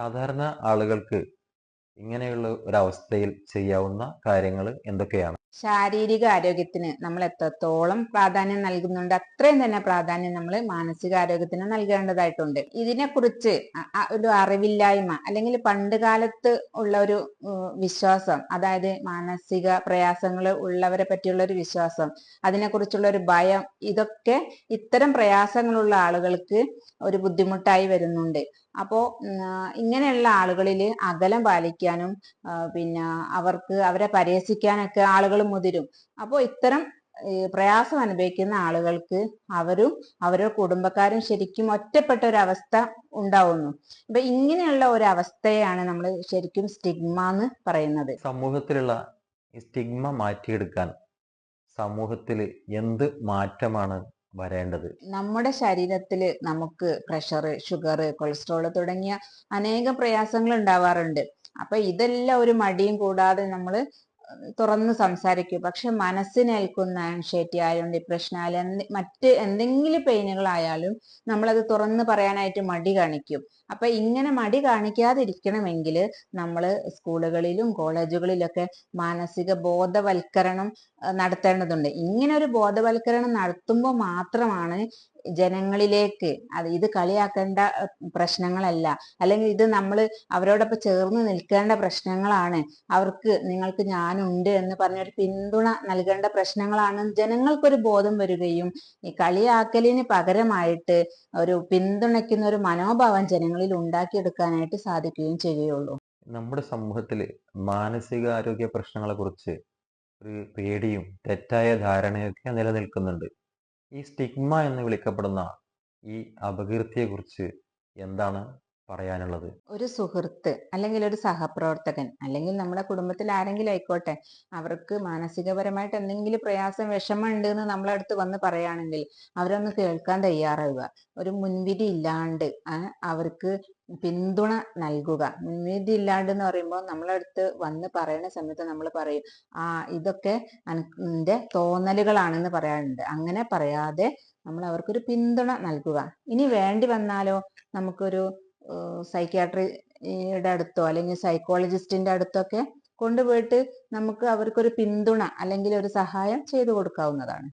സാധാരണ ആളുകൾക്ക് ഇങ്ങനെയുള്ള ഒരവസ്ഥയിൽ ചെയ്യാവുന്ന കാര്യങ്ങൾ എന്തൊക്കെയാണ്? ശാരീരിക ആരോഗ്യത്തിന് നമ്മൾ എത്രത്തോളം പ്രാധാന്യം നൽകുന്നുണ്ട് അത്രയും തന്നെ പ്രാധാന്യം നമ്മൾ മാനസിക ആരോഗ്യത്തിന് നൽകേണ്ടതായിട്ടുണ്ട്. ഇതിനെക്കുറിച്ച് ഒരു അറിവില്ലായ്മ അല്ലെങ്കിൽ പണ്ട് കാലത്ത് ഉള്ള ഒരു വിശ്വാസം അതായത് മാനസിക പ്രയാസങ്ങൾ ഉള്ളവരെ പറ്റിയുള്ള ഒരു വിശ്വാസം അതിനെക്കുറിച്ചുള്ള ഒരു ഭയം ഇതൊക്കെ ഇത്തരം പ്രയാസങ്ങളുള്ള ആളുകൾക്ക് ഒരു ബുദ്ധിമുട്ടായി വരുന്നുണ്ട്. അപ്പോ ഇങ്ങനെയുള്ള ആളുകളിൽ അകലം പാലിക്കാനും പിന്നെ അവർക്ക് അവരെ പരിഹസിക്കാനൊക്കെ ആളുകൾ മുതിരും. അപ്പോൾ ഇത്തരം പ്രയാസം അനുഭവിക്കുന്ന ആളുകൾക്ക് അവരും അവരുടെ കുടുംബക്കാരും ശരിക്കും ഒറ്റപ്പെട്ട ഒരു അവസ്ഥ ഉണ്ടാവുന്നു. അപ്പൊ ഇങ്ങനെയുള്ള ഒരു അവസ്ഥയാണ് നമ്മൾ ശരിക്കും സ്റ്റിഗ്മ എന്ന് പറയുന്നത്. സമൂഹത്തിലുള്ള സ്റ്റിഗ്മ മാറ്റിയെടുക്കാൻ സമൂഹത്തിൽ എന്ത് മാറ്റമാണ് വരേണ്ടത്? നമ്മുടെ ശരീരത്തിൽ നമുക്ക് പ്രഷർ ഷുഗർ കൊളസ്ട്രോൾ തുടങ്ങിയ അനേകം പ്രയാസങ്ങൾ ഉണ്ടാവാറുണ്ട്. അപ്പൊ ഇതെല്ലാം ഒരു മടിയും കൂടാതെ നമ്മൾ തുറന്ന് സംസാരിക്കൂ. പക്ഷെ മനസ്സിനേൽക്കുന്ന ആൻഷൈറ്റി ആയാലും ഡിപ്രഷൻ ആയാലും മറ്റ് എന്തെങ്കിലും പെയിനുകളായാലും നമ്മളത് തുറന്ന് പറയാനായിട്ട് മടി കാണിക്കും. അപ്പൊ ഇങ്ങനെ മടി കാണിക്കാതിരിക്കണമെങ്കിൽ നമ്മൾ സ്കൂളുകളിലും കോളേജുകളിലൊക്കെ മാനസിക ബോധവൽക്കരണം നടത്തേണ്ടതുണ്ട്. ഇങ്ങനെ ഒരു ബോധവൽക്കരണം നടത്തുമ്പോൾ മാത്രമാണ് ജനങ്ങളിലേക്ക് അത് ഇത് കളിയാക്കേണ്ട പ്രശ്നങ്ങളല്ല. അല്ലെങ്കിൽ ഇത് നമ്മൾ അവരോടൊപ്പം ചേർന്ന് നിൽക്കേണ്ട പ്രശ്നങ്ങളാണ്. അവർക്ക് നിങ്ങൾക്ക് ഞാനുണ്ട് എന്ന് പറഞ്ഞൊരു പിന്തുണ നൽകേണ്ട പ്രശ്നങ്ങളാണ്. ജനങ്ങൾക്കൊരു ബോധം വരികയും ഈ കളിയാക്കലിന് പകരമായിട്ട് ഒരു പിന്തുണയ്ക്കുന്ന ഒരു മനോഭാവം ജനങ്ങളിൽ ഉണ്ടാക്കിയെടുക്കാനായിട്ട് സാധിക്കുകയും ചെയ്യുകയുള്ളൂ. നമ്മുടെ സമൂഹത്തിൽ മാനസികാരോഗ്യ പ്രശ്നങ്ങളെ കുറിച്ച് ഒരു പേടിയും തെറ്റായ ധാരണയൊക്കെ നിലനിൽക്കുന്നുണ്ട്. ഈ സ്റ്റിഗ്മ എന്ന് വിളിക്കപ്പെടുന്ന ഈ അപകീർത്തിയെക്കുറിച്ച് എന്താണ് പറയാനുള്ളത്? ഒരു സുഹൃത്ത് അല്ലെങ്കിൽ ഒരു സഹപ്രവർത്തകൻ അല്ലെങ്കിൽ നമ്മുടെ കുടുംബത്തിൽ ആരെങ്കിലും ആയിക്കോട്ടെ അവർക്ക് മാനസികപരമായിട്ട് എന്തെങ്കിലും പ്രയാസം വിഷമം ഉണ്ട് എന്ന് നമ്മളെ അടുത്ത് വന്ന് പറയുകയാണെങ്കിൽ അവരൊന്ന് കേൾക്കാൻ തയ്യാറാവുക. ഒരു മുൻവിധി ഇല്ലാണ്ട് അവർക്ക് പിന്തുണ നൽകുക. മുൻവിധി ഇല്ലാണ്ട് എന്ന് പറയുമ്പോൾ നമ്മളടുത്ത് വന്ന് പറയുന്ന സമയത്ത് നമ്മൾ പറയും ആ ഇതൊക്കെ എന്റെ തോന്നലുകളാണെന്ന് പറയാറുണ്ട്. അങ്ങനെ പറയാതെ നമ്മൾ അവർക്കൊരു പിന്തുണ നൽകുക. ഇനി വേണ്ടി വന്നാലോ? നമുക്കൊരു സൈക്യാട്രിയുടെ അടുത്തോ അല്ലെങ്കിൽ സൈക്കോളജിസ്റ്റിന്റെ അടുത്തൊക്കെ കൊണ്ടുപോയിട്ട് നമുക്ക് അവർക്കൊരു പിന്തുണ അല്ലെങ്കിൽ ഒരു സഹായം ചെയ്തു കൊടുക്കാവുന്നതാണ്.